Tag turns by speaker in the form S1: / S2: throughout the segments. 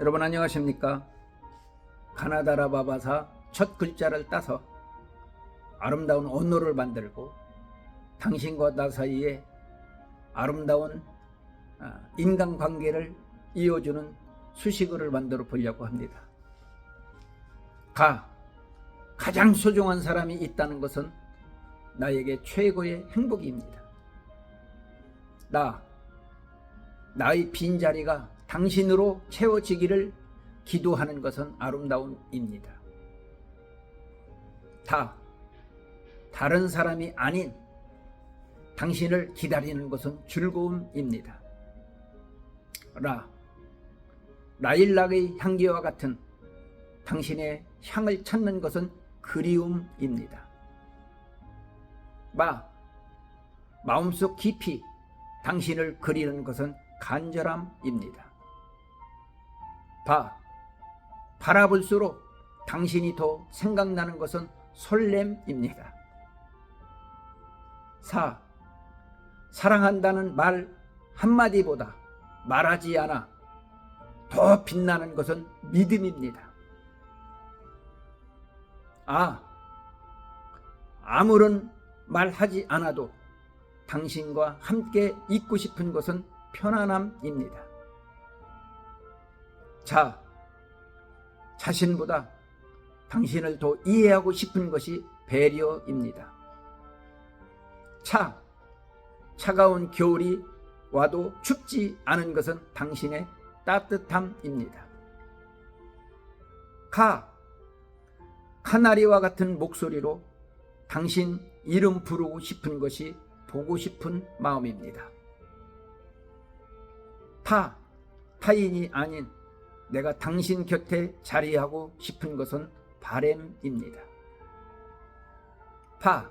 S1: 여러분 안녕하십니까? 가나다라 바바사 첫 글자를 따서 아름다운 언어를 만들고 당신과 나 사이에 아름다운 아, 인간관계를 이어주는 수식어를 만들어 보려고 합니다. 가 가장 소중한 사람이 있다는 것은 나에게 최고의 행복입니다. 나 나의 빈자리가 당신으로 채워지기를 기도하는 것은 아름다움입니다. 다 다른 사람이 아닌 당신을 기다리는 것은 즐거움입니다. 라 라일락의 향기와 같은 당신의 향을 찾는 것은 그리움입니다. 마 마음속 깊이 당신을 그리는 것은 간절함입니다. 바 바라볼수록 당신이 더 생각나는 것은 설렘입니다. 사 사랑한다는 말 한마디보다 말하지 않아 더 빛나는 것은 믿음입니다. 아, 아무런 말하지 않아도 당신과 함께 있고 싶은 것은 편안함입니다. 자, 자신보다 당신을 더 이해하고 싶은 것이 배려입니다. 차, 차가운 겨울이 와도 춥지 않은 것은 당신의 따뜻함입니다. 가, 카나리와 같은 목소리로 당신 이름 부르고 싶은 것이 보고 싶은 마음입니다. 타, 타인이 아닌 내가 당신 곁에 자리하고 싶은 것은 바램입니다. 파,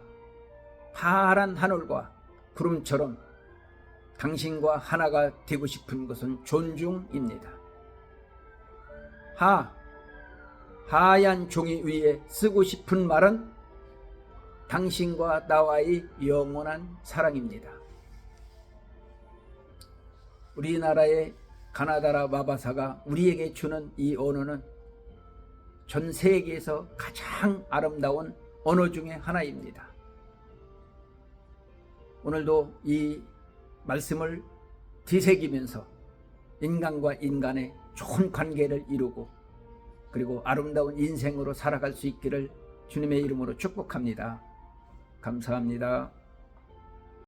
S1: 파란 하늘과 구름처럼 당신과 하나가 되고 싶은 것은 존중입니다. 하, 하얀 종이 위에 쓰고 싶은 말은 당신과 나와의 영원한 사랑입니다. 우리나라의 가나다라 마바사가 우리에게 주는 이 언어는 전 세계에서 가장 아름다운 언어 중의 하나입니다. 오늘도 이 말씀을 뒤새기면서 인간과 인간의 좋은 관계를 이루고 그리고 아름다운 인생으로 살아갈 수 있기를 주님의 이름으로 축복합니다. 감사합니다.